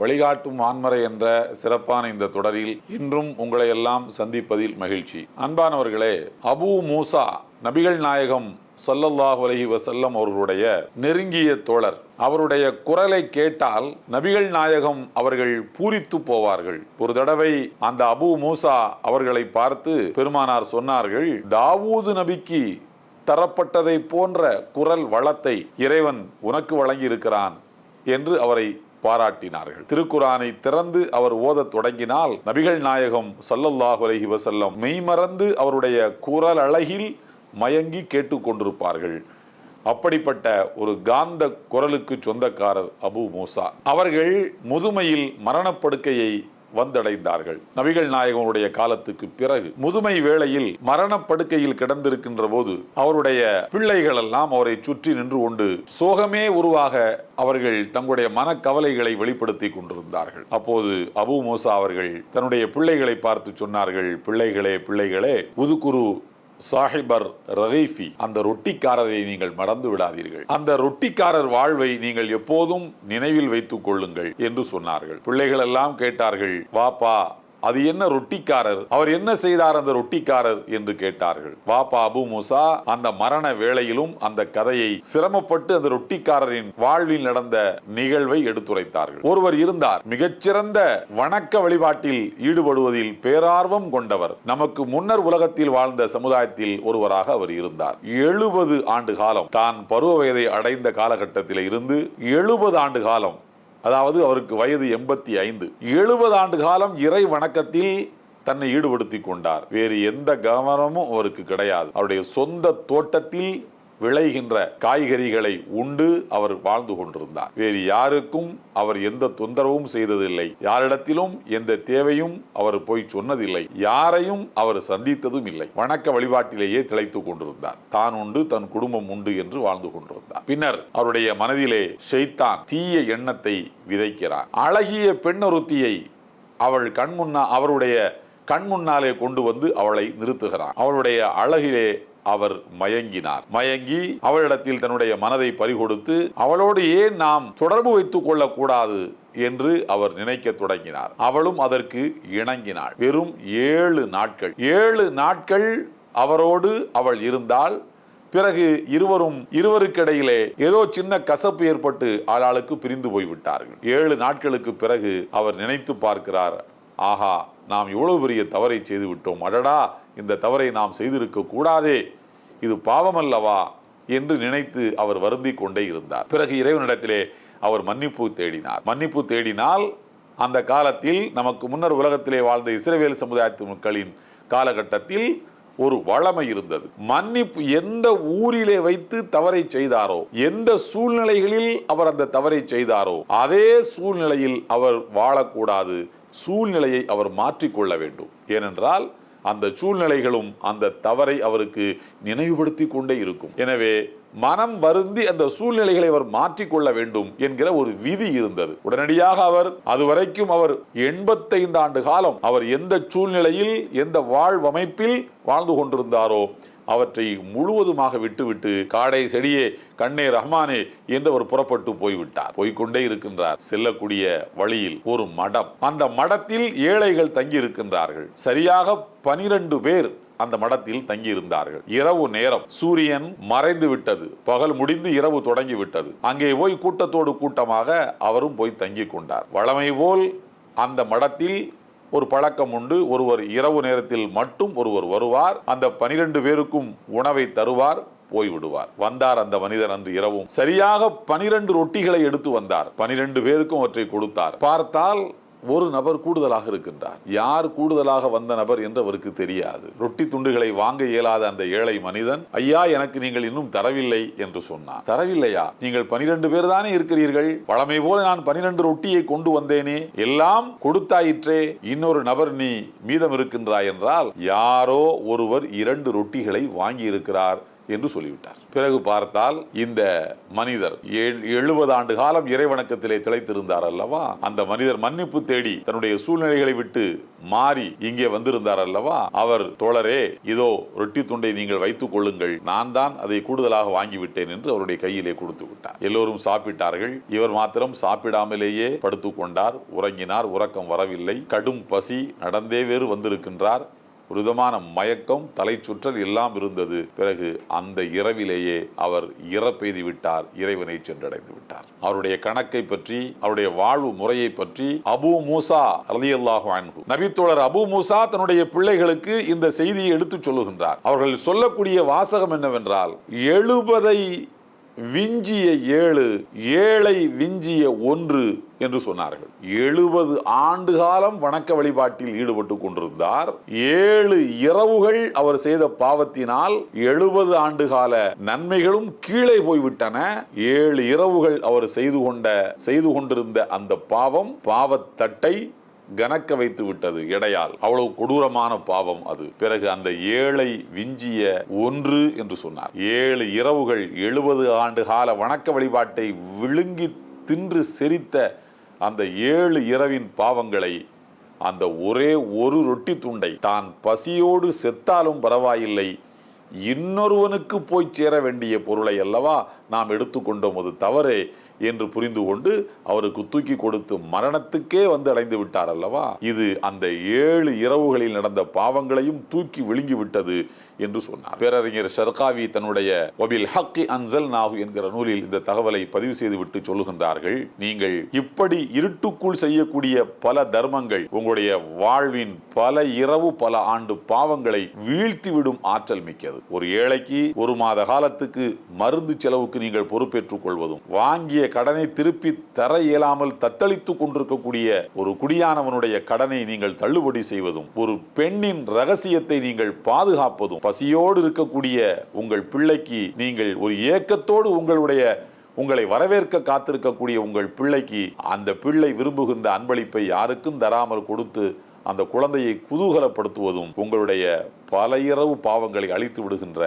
வழிகாட்டும் வான்மறை என்ற சிறப்பான இந்த தொடரில் இன்றும் உங்களை எல்லாம் சந்திப்பதில் மகிழ்ச்சி. அன்பானவர்களே அபூ மூசா நபிகள் நாயகம் ஸல்லல்லாஹு அலஹி வசல்லம் அவர்களுடைய நெருங்கிய தோழர். அவருடைய குரலை கேட்டால் நபிகள் நாயகம் அவர்கள் பூரித்து போவார்கள். ஒரு தடவை அந்த அபூ மூசா அவர்களை பார்த்து பெருமானார் சொன்னார்கள் தாவூது நபிக்கு தரப்பட்டதை போன்ற குரல் வளத்தை இறைவன் உனக்கு வழங்கியிருக்கிறான் என்று அவரை பாராட்டினார்கள். திருக்குரானை திறந்து அவர் ஓதத் தொடங்கினால் நபிகள் நாயகம் சல்லல்லாஹு அலஹி வசல்லம் மெய்மறந்து அவருடைய குரல் அழகில் மயங்கி கேட்டுக்கொண்டிருப்பார்கள் அப்படிப்பட்ட ஒரு காந்த குரலுக்கு சொந்தக்காரர் அபு மூசா. அவர்கள் முதுமையில் மரணப்படுக்கையை வந்தடைந்தார்கள். நபிகள் நாயகனுடைய காலத்துக்கு பிறகு முதுமை வேளையில் மரணப்படுக்கையில் கிடந்திருக்கின்ற போது அவருடைய பிள்ளைகள் எல்லாம் அவரை சுற்றி நின்று கொண்டு சோகமே உருவாக அவர்கள் தங்களுடைய மனக்கவலைகளை வெளிப்படுத்தி கொண்டிருந்தார்கள். அப்போது அபு மோசா அவர்கள் தன்னுடைய பிள்ளைகளை பார்த்து சொன்னார்கள் பிள்ளைகளே பிள்ளைகளே உதுக்குரு சாஹிபர் ரஹீஃபி அந்த ரொட்டிக்காரரை நீங்கள் மறந்து விடாதீர்கள். அந்த ரொட்டிக்காரர் வாழ்வை நீங்கள் எப்போதும் நினைவில் வைத்துக் கொள்ளுங்கள் என்று சொன்னார்கள். பிள்ளைகள் எல்லாம் கேட்டார்கள் வாப்பா அது என்ன ரொட்டிக்காரர்? அவர் என்ன செய்தார் அந்த ரொட்டிக்காரர்? என்று கேட்டார்கள். வாப்பா அபு முசா அந்த மரண வேளையிலும் அந்த கதையை சிரமப்பட்டு அந்த ரொட்டிக்காரரின் வாழ்வில் நடந்த நிகழ்வை எடுத்துரைத்தார்கள். ஒருவர் இருந்தார். மிகச்சிறந்த வணக்க வழிபாட்டில் ஈடுபடுவதில் பேரார்வம் கொண்டவர். நமக்கு முன்னர் உலகத்தில் வாழ்ந்த சமுதாயத்தில் ஒருவராக அவர் இருந்தார். எழுபது ஆண்டு காலம் தான் பருவ வயதை அடைந்த காலகட்டத்தில் இருந்து எழுபது ஆண்டு காலம் அதாவது அவருக்கு வயது எண்பத்தி ஐந்து. எழுபது ஆண்டு காலம் இறை வணக்கத்தில் தன்னை ஈடுபடுத்தி கொண்டார். வேறு எந்த கவனமும் அவருக்கு கிடையாது. அவருடைய சொந்த தோட்டத்தில் விளைகின்ற காய்கறிகளை உண்டு அவர் வாழ்ந்து கொண்டிருந்தார். வேறு யாருக்கும் அவர் எந்த தொந்தரவும் செய்ததில்லை. யாரிடத்திலும் எந்த தேவையும் அவர் போய் சொன்னதில்லை. யாரையும் அவர் சந்தித்ததும் இல்லை. வணக்க வழிபாட்டிலேயே திளைத்துக் கொண்டிருந்தார். தான் உண்டு தன் குடும்பம் உண்டு என்று வாழ்ந்து கொண்டிருந்தார். பின்னர் அவருடைய மனதிலே ஷெய்தான் தீய எண்ணத்தை விதைக்கிறார் அழகிய பெண்ணொருத்தியை அவள் கண்முன்னா அவருடைய கண் முன்னாலே கொண்டு வந்து அவளை நிறுத்துகிறான். அவளுடைய அழகிலே அவர் மயங்கினார். மயங்கி அவளிடத்தில் தன்னுடைய மனதை பறிகொடுத்து அவளோடு ஏன் நாம் தொடர்பு வைத்துக் கொள்ளக்கூடாது? என்று அவர் நினைக்க தொடங்கினார். அவளும் அதற்கு இணங்கினாள். வெறும் ஏழு நாட்கள். ஏழு நாட்கள் அவரோடு அவள் இருந்தால் பிறகு இருவரும் இருவருக்கிடையிலே ஏதோ சின்ன கசப்பு ஏற்பட்டு ஆளாளுக்கு பிரிந்து போய்விட்டார்கள். ஏழு நாட்களுக்கு பிறகு அவர் நினைத்து பார்க்கிறார் ஆஹா நாம் இவ்வளவு பெரிய தவறை செய்துவிட்டோம். அடடா இந்த தவறை நாம் செய்திருக்க கூடாதே. இது பாவமல்லவா என்று நினைத்து அவர் வருந்தி கொண்டே இருந்தார். பிறகு இறைவனிடத்திலே அவர் மன்னிப்பு தேடினார். மன்னிப்பு தேடினால் அந்த காலத்தில் நமக்கு முன்னர் உலகத்திலே வாழ்ந்த இஸ்ரேவேல் சமுதாயத்து மக்களின் காலகட்டத்தில் ஒரு வளமை இருந்தது. மன்னிப்பு எந்த ஊரிலே வைத்து தவறை செய்தாரோ எந்த சூழ்நிலைகளில் அவர் அந்த தவறை செய்தாரோ அதே சூழ்நிலையில் அவர் வாழக்கூடாது. சூழ்நிலையை அவர் மாற்றிக்கொள்ள வேண்டும். ஏனென்றால் அந்த சூழ்நிலைகளும் அந்த தவறை அவருக்கு நினைவுபடுத்தி கொண்டே இருக்கும். எனவே மனம் வருந்தி அந்த சூழ்நிலைகளை அவர் மாற்றிக்கொள்ள வேண்டும் என்கிற ஒரு விதி இருந்தது. உடனடியாக அவர் அதுவரைக்கும் அவர் எண்பத்தைந்து ஆண்டு காலம் அவர் எந்த சூழ்நிலையில் எந்த வாழ்வமைப்பில் வாழ்ந்து கொண்டிருந்தாரோ அவற்றை முழுவதுமாக விட்டுவிட்டு காடை செடியே கண்ணே ரஹ்மானே என்று அவர் புறப்பட்டு போய்விட்டார். போய்க்கொண்டே இருக்கின்றார். செல்லக்கூடிய வழியில் ஒரு மடம். அந்த மடத்தில் ஏழைகள் தங்கி இருக்கின்றார்கள் சரியாக பனிரெண்டு பேர் அந்த மடத்தில் தங்கியிருந்தார்கள். இரவு நேரம். சூரியன் மறைந்து விட்டது பகல் முடிந்து இரவு தொடங்கி விட்டது அங்கே போய் கூட்டத்தோடு கூட்டமாக அவரும் போய் தங்கி கொண்டார். வளமை போல் அந்த மடத்தில் ஒரு பழக்கம் உண்டு. ஒருவர் இரவு நேரத்தில் மட்டும் ஒருவர் வருவார். அந்த பனிரெண்டு பேருக்கும் உணவை தருவார் போய்விடுவார் வந்தார் அந்த மனிதர் அன்று இரவும். சரியாக பனிரெண்டு ரொட்டிகளை எடுத்து வந்தார். பனிரெண்டு பேருக்கும் அவற்றை கொடுத்தார். பார்த்தால் ஒரு நபர் கூடுதலாக இருக்கின்றார். யார் கூடுதலாக வந்த நபர் என்று அவருக்கு தெரியாது. ரொட்டி துண்டுகளை வாங்க இயலாத அந்த ஏழை மனிதன் ஐயா எனக்கு நீங்கள் இன்னும் தரவில்லை என்று சொன்னார் தரவில்லையா? நீங்கள் பனிரெண்டு பேர் தானே இருக்கிறீர்கள். பழமை போல நான் பனிரெண்டு ரொட்டியை கொண்டு வந்தேனே. எல்லாம் கொடுத்தாயிற்றே. இன்னொரு நபர் நீ மீதம் இருக்கின்றாய் என்றால் யாரோ ஒருவர் இரண்டு ரொட்டிகளை வாங்கி இருக்கிறார் என்று சொல்லிவிட்டார். பிறகு பார்த்தால் இந்த மனிதர் ஏழ்- எழுபது ஆண்டு காலம் இறைவணக்கத்திலே திளைத்திருந்தார் அல்லவா? அந்த மனிதர் மன்னிப்பு தேடி தன்னுடைய சூழ்நிலைகளை விட்டு மாறி இங்கே வந்திருந்தார் அல்லவா? அவர் தோழரே இதோ ரொட்டி துண்டை நீங்கள் வைத்துக் கொள்ளுங்கள். நான் தான் அதை கூடுதலாக வாங்கிவிட்டேன் என்று அவருடைய கையிலே கொடுத்து விட்டார். எல்லோரும் சாப்பிட்டார்கள். இவர் மாத்திரம் சாப்பிடாமலேயே படுத்துக்கொண்டார் உறங்கினார். உறக்கம் வரவில்லை. கடும் பசி நடந்தே வேறு வந்திருக்கின்றார். ஒரு விதமான மயக்கம் தலை சுற்றல் எல்லாம் இருந்தது. பிறகு அந்த இரவிலேயே அவர் இறப்பெய்து விட்டார் இறைவனை சென்றடைந்து விட்டார். அவருடைய கணக்கை பற்றி அவருடைய வாழ்வு முறையை பற்றி அபு மூசா ரலியல்லாஹு அன்ஹு நபித்தோழர் அபு மூசா தன்னுடைய பிள்ளைகளுக்கு இந்த செய்தியை எடுத்துச் சொல்லுகின்றார். அவர்கள் சொல்லக்கூடிய வாசகம் என்னவென்றால் எழுபதை விஞ்சிய ஏழு ஏழை விஞ்சிய ஒன்று என்று சொன்னார்கள். எழுபது ஆண்டு காலம் வணக்க வழிபாட்டில் ஈடுபட்டு கொண்டிருந்தார். ஏழு இரவுகள் அவர் செய்த பாவத்தினால் எழுபது ஆண்டு கால நன்மைகளும் கீழே போய்விட்டன. ஏழு இரவுகள் அவர் செய்து கொண்ட செய்து கொண்டிருந்த அந்த பாவம் பாவத்தட்டை கனக்க வைத்து விட்டது எடையால் அவ்வளவு கொடூரமான பாவம் அது. பிறகு அந்த ஏழை விஞ்சிய ஒன்று என்று சொன்னார். ஏழு இரவுகள் எழுபது ஆண்டு கால வணக்க வழிபாட்டை விழுங்கி தின்று செரித்த அந்த ஏழு இரவின் பாவங்களை அந்த ஒரே ஒரு ரொட்டி துண்டை தான் பசியோடு செத்தாலும் பரவாயில்லை. இன்னொருவனுக்கு போய் சேர வேண்டிய பொருளை அல்லவா நாம் எடுத்துக்கொண்டோம் அது தவறே. என்று புரிந்து கொண்டு அவருக்கு தூக்கி கொடுத்து மரணத்துக்கே வந்து அடைந்து விட்டார் அல்லவா? இது அந்த ஏழு இரவுகளில் நடந்த பாவங்களையும் தூக்கி விழுங்கி விட்டது என்று சொன்னார். பேரறிஞர் ஷர்காவி தன்னுடைய ஒபில் ஹக்கி அன்சல் நாகு என்கிற நூலில் இந்த தகவலை பதிவு செய்துவிட்டு சொல்லுகின்றார்கள் நீங்கள் இப்படி இருட்டுக்குள் செய்யக்கூடிய பல தர்மங்கள் உங்களுடைய வாழ்வின் பல இரவு பல ஆண்டு பாவங்களை வீழ்த்திவிடும் ஆற்றல் மிக்கது. ஒரு ஏழைக்கு ஒரு மாத காலத்துக்கு மருந்து செலவுக்கு நீங்கள் பொறுப்பேற்றுக் கொள்வதும் வாங்கிய கடனை திருப்பி தர இயலாமல் தத்தளித்துக் கொண்டிருக்கக்கூடிய ஒரு குடியானவனுடைய கடனை நீங்கள் தள்ளுபடி செய்வதும் ஒரு பெண்ணின் ரகசியத்தை நீங்கள் பாதுகாப்பதும் பசியோடு இருக்கக்கூடிய உங்கள் பிள்ளைக்கு நீங்கள் ஒரு ஏக்கத்தோடு உங்களுடைய உங்களை வரவேற்க காத்திருக்கக்கூடிய உங்கள் பிள்ளைக்கு அந்த பிள்ளை விரும்புகின்ற அன்பளிப்பை யாருக்கும் தராமல் கொடுத்து அந்த குழந்தையை குதூகலப்படுத்துவதும் உங்களுடைய பல இரவு பாவங்களை அழித்து விடுகின்ற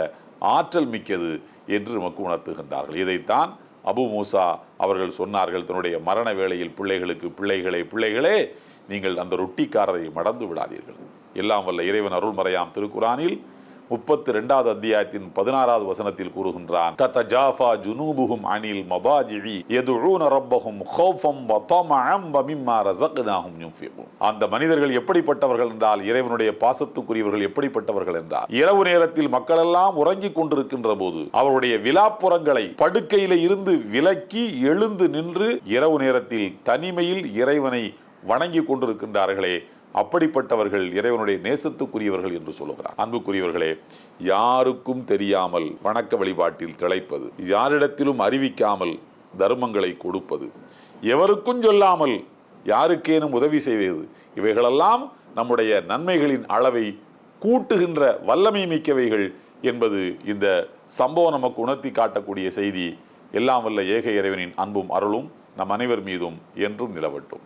ஆற்றல் மிக்கது என்று நமக்கு உணர்த்துகின்றார்கள். இதைத்தான் அபு மூசா அவர்கள் சொன்னார்கள் தன்னுடைய மரண வேளையில் பிள்ளைகளுக்கு பிள்ளைகளே பிள்ளைகளே நீங்கள் அந்த ரொட்டிக்காரரை மடந்து விடாதீர்கள். எல்லாம் வல்ல இறைவன் அருள்மறையாம் திருக்குரானில் முப்பத்தி ரெண்டாவது அத்தியாயத்தின் பதினாறாவது வசனத்தில் கூறுகின்றான் தத்தஜாஃபா ஜுனூபுஹும் அனில் மபாஜிஇ யதுஊன ரப்பஹும் ஹௌஃபம் வ தமஅம் வ மிம்மா ரஸக்னாஹும் யுன்ஃபிகூன். அந்த மனிதர்கள் எப்படிப்பட்டவர்கள் என்றால் இறைவனுடைய பாசத்துக்குரியவர்கள் எப்படிப்பட்டவர்கள் என்றால் இரவு நேரத்தில் மக்களெல்லாம் உறங்கிக் கொண்டிருக்கின்ற போது அவருடைய விலாப்புறங்களை படுக்கையில இருந்து விலக்கி எழுந்து நின்று இரவு நேரத்தில் தனிமையில் இறைவனை வணங்கி கொண்டிருக்கின்றார்களே அப்படிப்பட்டவர்கள் இறைவனுடைய நேசத்துக்குரியவர்கள் என்று சொல்லுகிறார். அன்புக்குரியவர்களே யாருக்கும் தெரியாமல் வணக்க வழிபாட்டில் திளைப்பது யாரிடத்திலும் அறிவிக்காமல் தர்மங்களை கொடுப்பது எவருக்கும் சொல்லாமல் யாருக்கேனும் உதவி செய்வது இவைகளெல்லாம் நம்முடைய நன்மைகளின் அளவை கூட்டுகின்ற வல்லமை மிக்கவைகள் என்பது இந்த சம்பவம் நமக்கு உணர்த்தி காட்டக்கூடிய செய்தி எல்லாம் வல்ல ஏக இறைவனின் அன்பும் அருளும் நம் அனைவர் மீதும் என்றும் நிலவட்டும்.